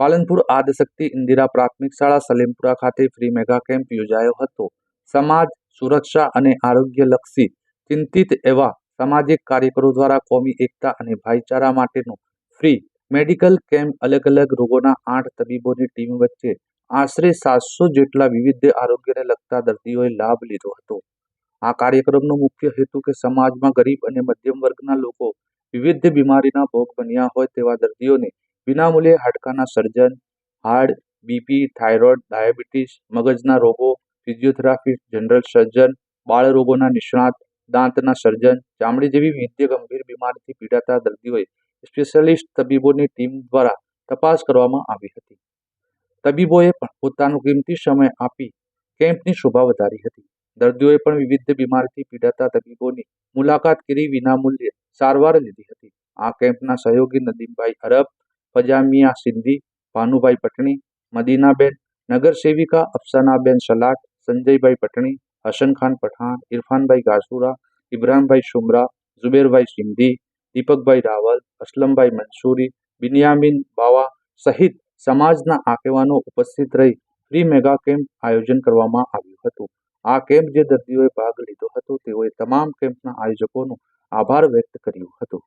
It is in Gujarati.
પાલનપુર આદશક્તિ ઇન્દિરા પ્રાથમિક શાળા સલીમપુરા ખાતે ફ્રી મેગા કેમ્પ યોજાયો હતો. સમાજ, સુરક્ષા અને આરોગ્યલક્ષી ચિંતિત એવા સામાજિક કાર્યકરો દ્વારા કોમી એકતા અને ભાઈચારા માટેનો ફ્રી મેડિકલ કેમ્પ અલગ અલગ રોગોના આઠ તબીબોની ટીમ વચ્ચે આશરે સાતસો જેટલા વિવિધ આરોગ્યને લગતા દર્દીઓએ લાભ લીધો હતો. આ કાર્યક્રમનો મુખ્ય હેતુ કે સમાજમાં ગરીબ અને મધ્યમ વર્ગના લોકો વિવિધ બીમારીના ભોગ બન્યા હોય તેવા દર્દીઓને વિનામૂલ્યે હાડકાના surgeon heart BP, thyroid, diabetes, મગજના રોગો, ફિઝિયોથેરાપી, જનરલ સર્જન, બાળ રોગોના નિષ્ણાત, દાંતના સર્જન, ચામડી જેવી વિવિધ ગંભીર બીમારીથી પીડાતા દર્દીઓએ સ્પેશિયાલિસ્ટ તબીબોની ટીમ દ્વારા તપાસ કરવામાં આવી હતી. તબીબોએ પણ પોતાનો કિંમતી સમય આપી કેમ્પની શોભા વધારી હતી. દર્દીઓએ પણ વિવિધ બીમારીથી પીડાતા તબીબોની મુલાકાત કરી વિનામૂલ્યે સારવાર લીધી હતી. આ કેમ્પના સહયોગી નદીમભાઈ અરબ ફજામિયા સિંધી, ભાનુભાઈ પટણી, મદીનાબેન, નગરસેવિકા અફસાનાબેન સલાટ, સંજયભાઈ પટણી, હસનખાન પઠાણ, ઇરફાનભાઈ ગાસુરા, ઇબ્રાહીમભાઈ શુમરા ઝુબેરભાઈ સિંધી, દીપકભાઈ રાવલ, અસલમભાઈ મંસૂરી બિનિયામિન બાવા સહિત સમાજના આગેવાનો ઉપસ્થિત રહી ફ્રી મેગા કેમ્પ આયોજન કરવામાં આવ્યું હતું. આ કેમ્પ જે દર્દીઓએ ભાગ લીધો હતો, તેઓએ તમામ કેમ્પના આયોજકોનો આભાર વ્યક્ત કર્યો હતો.